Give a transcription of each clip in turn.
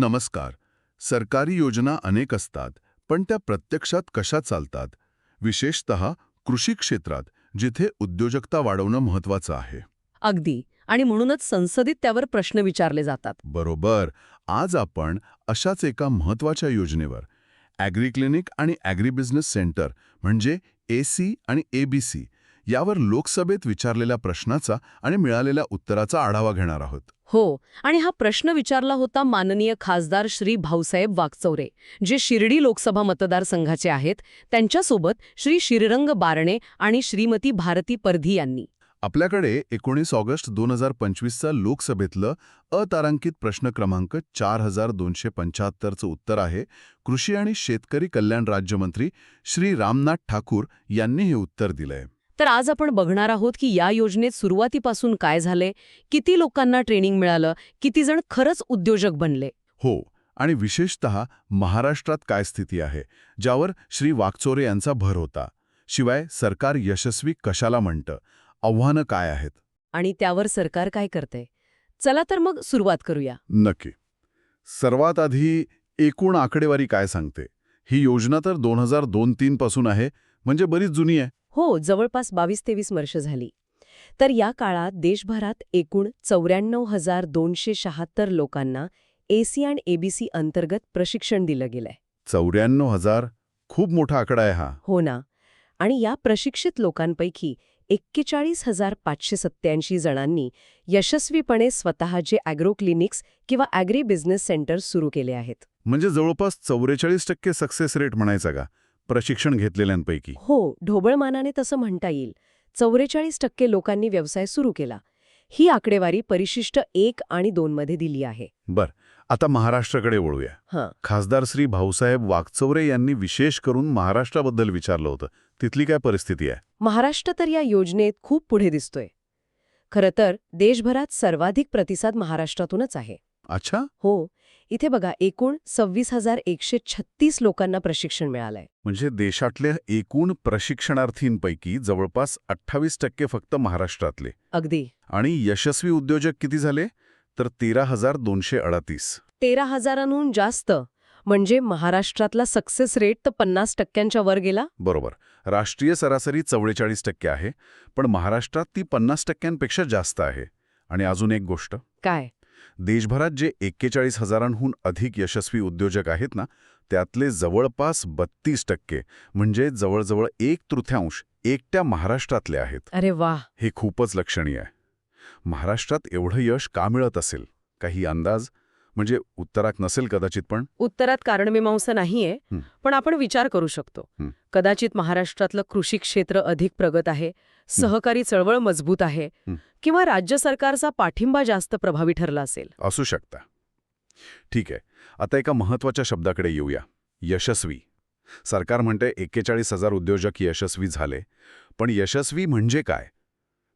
नमस्कार. सरकारी योजना अनेक असतात पण त्या प्रत्यक्षात कशा चालतात? विशेषत कृषी क्षेत्रात जिथे उद्योजकता वाढवणं महत्वाचं आहे. अगदी. आणि म्हणूनच संसदेत त्यावर प्रश्न विचारले जातात. बरोबर. आज आपण अशाच एका महत्त्वाच्या योजनेवर ॲग्री क्लिनिक आणि ॲग्री बिझनेस सेंटर म्हणजे ए सी आणि ए बी सी यावर लोकसभेत विचारलेल्या प्रश्नाचा आणि मिळालेल्या उत्तराचा आढावा घेणार आहोत. हो आणि हा प्रश्न विचारला होता माननीय खासदार श्री भाऊसाहेब वागचौरे जे शिर्डी लोकसभा मतदारसंघाचे आहेत. त्यांच्यासोबत श्री श्रीरंग बारणे आणि श्रीमती भारती परधी यांनी. आपल्याकडे एकोणीस ऑगस्ट दोन हजार पंचवीसचा लोकसभेतलं अतारांकित प्रश्न क्रमांक चार हजार दोनशे पंच्याहत्तरचं उत्तर आहे. कृषी आणि शेतकरी कल्याण राज्यमंत्री श्री रामनाथ ठाकूर यांनी हे उत्तर दिलंय. तर आज आपण बघणार आहोत की या योजनेत सुरुवातीपासून काय झाले किती लोकांना ट्रेनिंग मिळालं किती जण खरंच उद्योजक बनले. हो आणि विशेषत महाराष्ट्रात काय स्थिती आहे ज्यावर श्री वाकचोरे यांचा भर होता. शिवाय सरकार यशस्वी कशाला म्हणतं आव्हानं काय आहेत? आणि त्यावर सरकार काय करते चला तर मग सुरुवात करूया. नक्की. सर्वात आधी एकूण आकडेवारी काय सांगते? ही योजना तर दोन हजार दोन तीन पासून आहे म्हणजे बरीच जुनी आहे. हो जवळपास बावीस तेवीस वर्ष झाली. तर या काळात देशभरात एकूण चौऱ्याण्णव हजार दोनशे शहात्तर लोकांना एसी आणि एबीसी अंतर्गत प्रशिक्षण दिलं गेलंय. चौऱ्याण्णव हजार? खूप मोठा आकडा आहे हा. हो ना. आणि या प्रशिक्षित लोकांपैकी एक्केचाळीस हजार पाचशे सत्याऐंशी जणांनी यशस्वीपणे स्वतःचे ॲग्रो क्लिनिक्स किंवा ॲग्री बिझनेस सेंटर्स सुरू केले आहेत. म्हणजे जवळपास चौवेचाळीस टक्के सक्सेस रेट म्हणायचा का? प्रशिक्षण घेतलेल्यांपैकी. हो ढोबळमानाने तसं म्हणता येईल. चौवेचाळीस टक्के लोकांनी व्यवसाय सुरू केला. ही आकडेवारी परिशिष्ट एक आणि दोनमध्ये दिली आहे. बर आता महाराष्ट्राकडे वळूया. हां. खासदार श्री भाऊसाहेब वागचौरे यांनी विशेष करून महाराष्ट्राबद्दल विचारलं होतं. तिथली काय परिस्थिती आहे? महाराष्ट्र तर या योजनेत खूप पुढे दिसतोय. खरं तर देशभरात सर्वाधिक प्रतिसाद महाराष्ट्रातूनच आहे. अच्छा? हो. इथे बघा एकूण सव्वीस हजार एकशे छत्तीस लोकांना प्रशिक्षण मिळालंय. म्हणजे देशातल्या एकूण प्रशिक्षणार्थींपैकी जवळपास अठ्ठावीस टक्के फक्त महाराष्ट्रातले. अगदी. आणि यशस्वी उद्योजक किती झाले? तर तेरा हजार दोनशे अडतीस. तेरा हजारांहून जास्त. म्हणजे महाराष्ट्रातला सक्सेस रेट तर पन्नास टक्क्यांच्या वर गेला? बरोबर. राष्ट्रीय सरासरी चव्वेचाळीस टक्के आहे पण महाराष्ट्रात ती पन्नास टक्क्यांपेक्षा जास्त आहे. आणि अजून एक गोष्ट. काय? देशभरात जे एक्केचाळीस हजारांहून अधिक यशस्वी उद्योजक आहेत ना त्यातले जवळपास बत्तीस टक्के म्हणजे जवळजवळ एक तृतीयांश एकट्या महाराष्ट्रातले आहेत. अरे वा! हे खूपच लक्षणीय आहे. महाराष्ट्रात एवढं यश का मिळत असेल? काही अंदाज? म्हणजे उत्तरात नसेल कदाचित पण? उत्तरात कारणमीमांसा नाहीये हं. पण आपण विचार करू शकतो. कदाचित महाराष्ट्रातलं कृषी क्षेत्र अधिक प्रगत आहे सहकारी चळवळ मजबूत आहे. किंवा राज्य सरकारचा पाठिंबा जास्त प्रभावी ठरला असेल. असू शकता. ठीक आहे. आता एका महत्त्वाच्या शब्दाकडे येऊया. यशस्वी. सरकार म्हणते एक्केचाळीस हजार उद्योजक यशस्वी झाले. पण यशस्वी म्हणजे काय?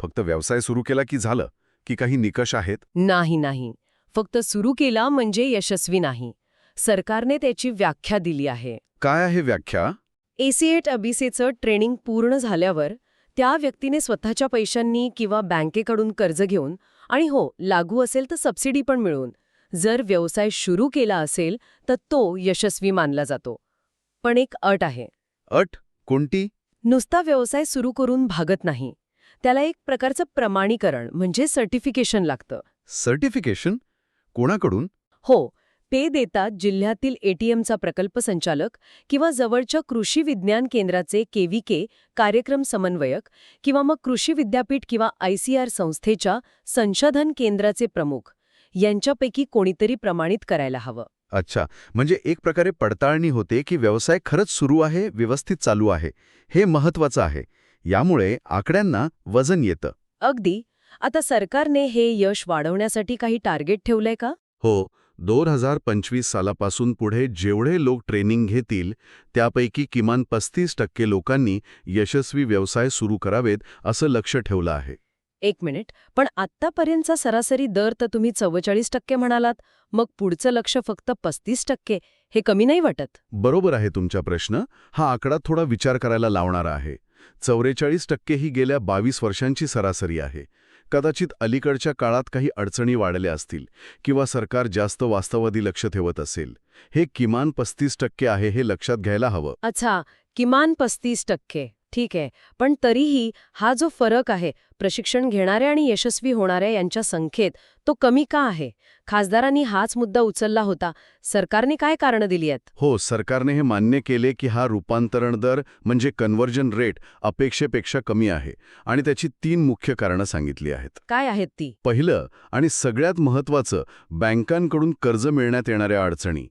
फक्त व्यवसाय सुरू केला की झालं? की काही निकष आहेत? नाही नाही. फक्त सुरू केला म्हणजे यशस्वी नाही. सरकारने त्याची व्याख्या दिली आहे. काय आहे व्याख्या? एसीएट अबीसीचं ट्रेनिंग पूर्ण झाल्यावर त्या व्यक्तीने स्वतःच्या पैशांनी किंवा बँकेकडून कर्ज घेऊन आणि हो लागू असेल तर सबसिडी पण मिळवून. जर व्यवसाय सुरू केला असेल तर तो यशस्वी मानला जातो. पण एक अट आहे. अट? कोणती? नुसता व्यवसाय सुरू करून भागत नाही. त्याला एक प्रकारचं प्रमाणीकरण म्हणजे सर्टिफिकेशन लागतं. सर्टिफिकेशन? कोणाकडून? हो पे देतात जिल्ह्यातील एटीएमचा प्रकल्प संचालक किंवा जवळच्या कृषी विज्ञान केंद्राचे केव्हीके कार्यक्रम समन्वयक किंवा मग कृषी विद्यापीठ किंवा आयसीआर संस्थेच्या संशोधन केंद्राचे प्रमुख. यांच्यापैकी कोणीतरी प्रमाणित करायला हवं. अच्छा म्हणजे एक प्रकारे पडताळणी होते की व्यवसाय खरंच सुरू आहे व्यवस्थित चालू आहे हे महत्वाचं आहे. यामुळे आकड्यांना वजन येतं. अगदी. आता सरकारने हे यश वाढवण्यासाठी काही टार्गेट ठेवलंय का? हो दोन हजार पंचवीस सालापासून पुढे जेवढे लोक ट्रेनिंग घेतील त्यापैकी किमान पस्तीस टक्के लोकांनी यशस्वी व्यवसाय सुरू करावेत असं लक्ष ठेवलं आहे. एक मिनिट पण आत्तापर्यंतचा सरासरी दर तर तुम्ही चव्वेचाळीस टक्के म्हणालात मग पुढचं लक्ष फक्त पस्तीस टक्के हे कमी नाही वाटत? बरोबर आहे तुमचा प्रश्न हा आकडा थोडा विचार करायला लावणारा आहे. चौवेचाळीस टक्के ही गेल्या बावीस वर्षांची सरासरी आहे. कदाचित अलीकडच्या काळात काही अडचणी वाढल्या असतील किंवा सरकार जास्त वास्तवादी लक्ष ठेवत असेल. हे किमान पस्तीस टक्के आहे हे लक्षात घ्यायला हवं. अच्छा किमान पस्तीस टक्के. ठीक आहे पण तरीही हा जो फरक आहे प्रशिक्षण घेणाऱ्या आणि यशस्वी होणाऱ्या यांच्या संख्येत तो कमी का आहे? खासदारांनी हाच मुद्दा उचलला होता. सरकारने काय कारणं दिली आहेत? हो सरकारने हे मान्य केले की हा रूपांतरण दर म्हणजे कन्व्हर्जन रेट अपेक्षेपेक्षा कमी आहे आणि त्याची तीन मुख्य कारणं सांगितली आहेत. काय आहेत ती? पहिलं आणि सगळ्यात महत्त्वाचं बँकांकडून कर्ज मिळण्यात येणाऱ्या अडचणी.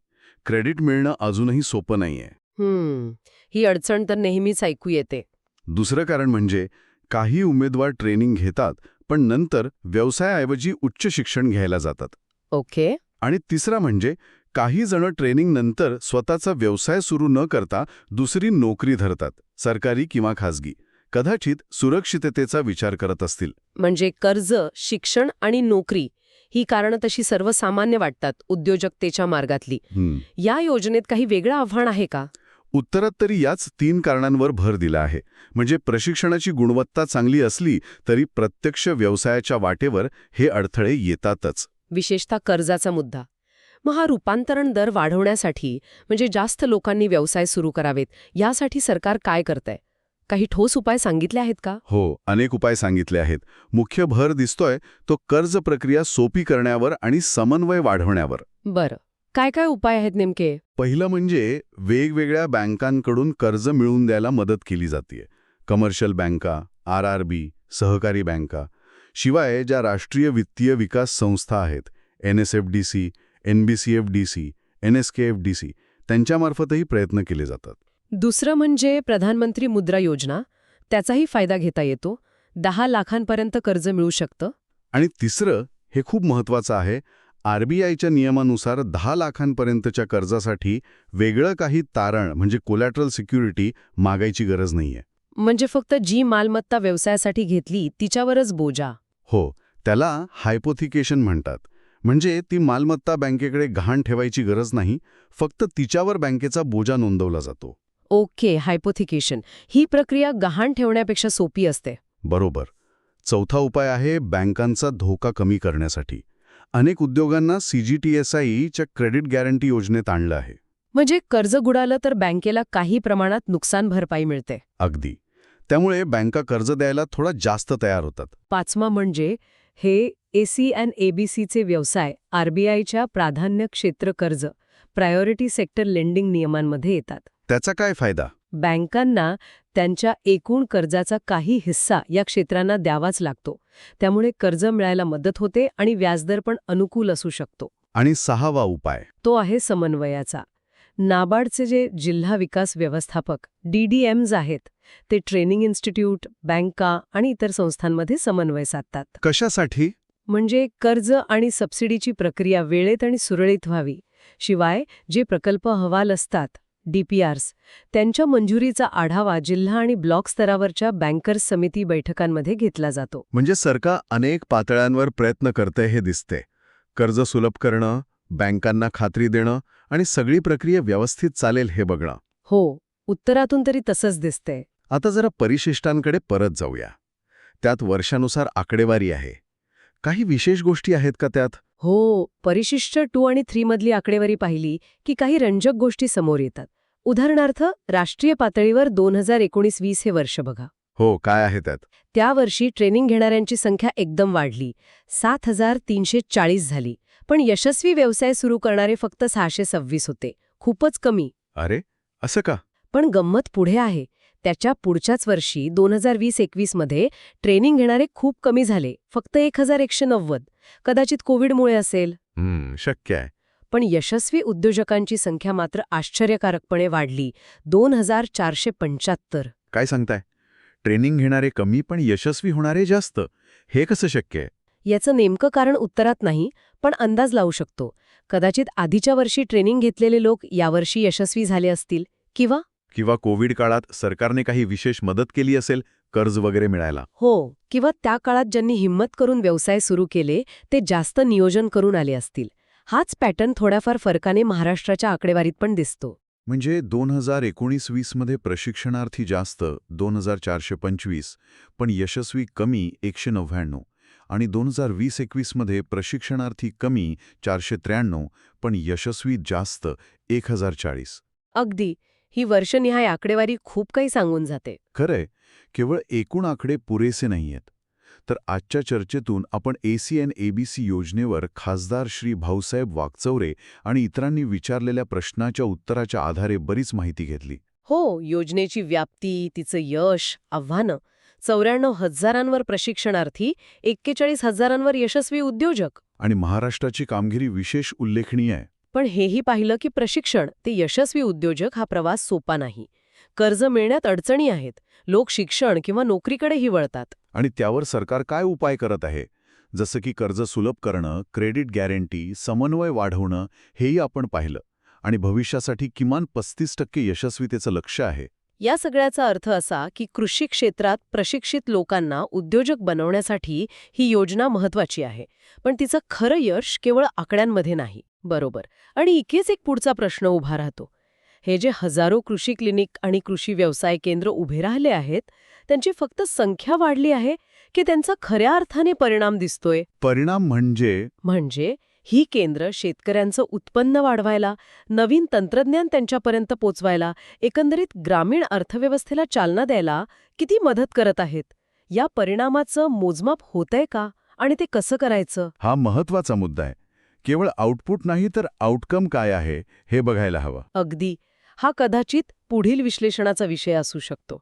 क्रेडिट मिळणं अजूनही सोपं नाहीये. हम्म ही अडचण तर नेहमीच ऐकू येते. दुसरं कारण म्हणजे काही उमेदवार ट्रेनिंग घेतात पण नंतर व्यवसायाऐवजी उच्च शिक्षण घ्यायला जातात. ओके. आणि तिसरा म्हणजे काही जण ट्रेनिंग नंतर स्वतःचा व्यवसाय सुरू न करता दुसरी नोकरी धरतात सरकारी किंवा खासगी. कदाचित सुरक्षिततेचा विचार करत असतील. म्हणजे कर्ज शिक्षण आणि नोकरी ही कारणं तशी सर्वसामान्य वाटतात उद्योजकतेच्या मार्गातली. या योजनेत काही वेगळं आव्हान आहे का? उत्तरात तरी याच तीन कारणांवर भर दिला आहे. म्हणजे प्रशिक्षणाची गुणवत्ता चांगली असली तरी प्रत्यक्ष व्यवसायाच्या वाटेवर हे अडथळे येतातच. विशेषतः कर्जाचा मुद्दा. मग हा रूपांतरण दर वाढवण्यासाठी म्हणजे जास्त लोकांनी व्यवसाय सुरू करावेत यासाठी सरकार काय करतंय? काही ठोस उपाय सांगितले आहेत का? हो अनेक उपाय सांगितले आहेत. मुख्य भर दिसतोय तो कर्ज प्रक्रिया सोपी करण्यावर आणि समन्वय वाढवण्यावर. बरं. काय काय उपाय आहेत नेमके? पहिलं म्हणजे वेगवेगळ्या बँकांकडून कर्ज मिळवून द्यायला मदत केली जाते. कमर्शियल बँका आर आर बी सहकारी बँका. शिवाय ज्या राष्ट्रीय वित्तीय विकास संस्था आहेत N S F D C N B C F D C N S K F D C त्यांच्यामार्फतही प्रयत्न केले जातात. दुसरं म्हणजे प्रधानमंत्री मुद्रा योजना. त्याचाही फायदा घेता येतो. दहा लाखांपर्यंत कर्ज मिळू शकतं. आणि तिसरं हे खूप महत्वाचं आहे आरबीआयच्या नियमानुसार दहा लाखांपर्यंतच्या कर्जासाठी वेगळं काही तारण म्हणजे कोलॅटरल सिक्युरिटी मागायची गरज नाहीये. म्हणजे फक्त जी मालमत्ता व्यवसायासाठी घेतली तिच्यावरच बोजा. हो त्याला हायपोथिकेशन म्हणतात. म्हणजे ती मालमत्ता बँकेकडे गहाण ठेवायची गरज नाही फक्त तिच्यावर बँकेचा बोजा नोंदवला जातो. ओके हायपोथिकेशन. ही प्रक्रिया गहाण ठेवण्यापेक्षा सोपी असते. बरोबर. चौथा उपाय आहे बँकांचा धोका कमी करण्यासाठी. अनेक उद्योगांना सीजीटीएसआयच्या क्रेडिट गॅरंटी योजनेत आणलं आहे. म्हणजे कर्ज बुडालं तर बँकेला काही प्रमाणात नुकसान भरपाई मिळते. अगदी. त्यामुळे बँका कर्ज द्यायला थोडा जास्त तयार होतात. पाचवा म्हणजे हे एसी अँड एबीसीचे व्यवसाय आरबीआयच्या प्राधान्य क्षेत्र कर्ज प्रायोरिटी सेक्टर लेंडिंग नियमांमध्ये येतात. त्याचा काय फायदा? बँकांना त्यांच्या एकूण कर्जाचा काही हिस्सा या क्षेत्रांना द्यावाच लागतो. त्यामुळे कर्ज मिळायला मदत होते आणि व्याजदर पण अनुकूल असू शकतो. आणि सहावा उपाय. तो आहे समन्वयाचा. नाबार्डचे जे जिल्हा विकास व्यवस्थापक डीडीएम्स आहेत ते ट्रेनिंग इन्स्टिट्यूट बँका आणि इतर संस्थांमध्ये समन्वय साधतात. कशासाठी? म्हणजे कर्ज आणि सबसिडीची प्रक्रिया वेळेत आणि सुरळीत व्हावी. शिवाय जे प्रकल्प अहवाल असतात डीपीआर्स त्यांच्या मंजुरीचा आढावा जिल्हा आणि ब्लॉक स्तरावरच्या बँकर्स समिती बैठकांमध्ये घेतला जातो. म्हणजे सरकार अनेक पातळ्यांवर प्रयत्न करते हे दिसते. कर्ज सुलभ करणं बँकांना खात्री देणं आणि सगळी प्रक्रिया व्यवस्थित चालेल हे बघणं. हो उत्तरातून तरी तसंच दिसतंय. आता जरा परिशिष्टांकडे परत जाऊया. त्यात वर्षानुसार आकडेवारी आहे. काही विशेष गोष्टी आहेत का त्यात? हो परिशिष्ट टू आणि थ्री मधली आकडेवारी पाहिली की काही रंजक गोष्टी समोर येतात. उदाहरणार्थ राष्ट्रीय पातळीवर दोन हजार एकोणीस वीस हे वर्ष बघा. हो काय आहे त्यात? त्या वर्षी ट्रेनिंग घेणाऱ्यांची संख्या एकदम वाढली. सात हजार तीनशे चाळीस झाली. पण यशस्वी व्यवसाय सुरू करणारे फक्त सहाशे सव्वीस होते. खूपच कमी. अरे असं का? पण गंमत पुढे आहे. त्याच्या पुढच्याच वर्षी दोन हजार वीस एकवीसमध्ये ट्रेनिंग घेणारे खूप कमी झाले. फक्त एक हजार एकशे नव्वद. कदाचित कोविडमुळे असेल. शक्य आहे. पण यशस्वी उद्योजकांची संख्या मात्र आश्चर्यकारकपणे वाढली. दोन हजार चारशे पंच्याहत्तर. काय सांगताय? ट्रेनिंग घेणारे कमी पण यशस्वी होणारे जास्त. हे कसं शक्य आहे? याचं नेमकं कारण उत्तरात नाही पण अंदाज लावू शकतो. कदाचित आधीच्या वर्षी ट्रेनिंग घेतलेले लोक यावर्षी यशस्वी झाले असतील किंवा? किंवा कोविड काळात सरकारने काही विशेष मदत केली असेल कर्ज वगैरे मिळायला. हो किंवा त्या काळात ज्यांनी हिंमत करून व्यवसाय सुरू केले ते जास्त नियोजन करून आले असतील. हाच पॅटर्न थोड्याफार फरकाने महाराष्ट्राच्या आकडेवारीत पण दिसतो. म्हणजे दोन हजार एकोणीस वीसमध्ये प्रशिक्षणार्थी जास्त दोन हजार चारशे पंचवीस पण यशस्वी कमी एकशे नव्याण्णव आणि दोन हजार वीस एकवीसमध्ये प्रशिक्षणार्थी कमी चारशे त्र्याण्णव पण यशस्वी जास्त एक हजार चाळीस. अगदी. ही वर्षनिहाय आकडेवारी खूप काही सांगून जाते. खरंय. केवळ एकूण आकडे पुरेसे नाहीयेत. तर आजच्या चर्चेतून आपण एसीएन एबीसी योजनेवर खासदार श्री भाऊसाहेब वागचौरे आणि इतरांनी विचारलेल्या प्रश्नाच्या उत्तराच्या आधारे बरीच माहिती घेतली. हो योजनेची व्याप्ती तिचं यश आव्हानं. चौऱ्याण्णव हजारांवर प्रशिक्षणार्थी एक्केचाळीस हजारांवर यशस्वी उद्योजक. आणि महाराष्ट्राची कामगिरी विशेष उल्लेखनीय आहे. पण हेही पाहिलं की प्रशिक्षण ते यशस्वी उद्योजक हा प्रवास सोपा नाही. कर्ज मिळण्यात अडचणी आहेत. लोक शिक्षण किंवा नोकरीकडेही वळतात आणि त्यावर सरकार काय उपाय करत आहे? जसं की कर्ज सुलभ करणं क्रेडिट गॅरंटी समन्वय वाढवणं हेही आपण पाहिलं. आणि भविष्यासाठी किमान पस्तीस टक्के यशस्वीतेचं लक्ष आहे. या सगळ्याचा अर्थ असा की कृषी क्षेत्रात प्रशिक्षित लोकांना उद्योजक बनवण्यासाठी ही योजना महत्वाची आहे. पण तिचं खरं यश केवळ आकड्यांमध्ये नाही. बरोबर. आणि इकेच एक पुढचा प्रश्न उभा राहतो. हे जे हजारो कृषी क्लिनिक आणि कृषी व्यवसाय केंद्र उभे राहिले आहेत त्यांची फक्त संख्या वाढली आहे की त्यांचा खऱ्या अर्थाने परिणाम दिसतोय. परिणाम म्हणजे? म्हणजे ही केंद्र शेतकऱ्यांचं उत्पन्न वाढवायला नवीन तंत्रज्ञान त्यांच्यापर्यंत पोचवायला एकंदरीत ग्रामीण अर्थव्यवस्थेला चालना द्यायला किती मदत करत आहेत? या परिणामाचं मोजमाप होतंय का? आणि ते कसं करायचं? हा महत्त्वाचा मुद्दा आहे. केवळ आउटपुट नाही तर आउटकम काय आहे हे बघायला हवं. अगदी. हा कदाचित पुढील विश्लेषणाचा विषय असू शकतो.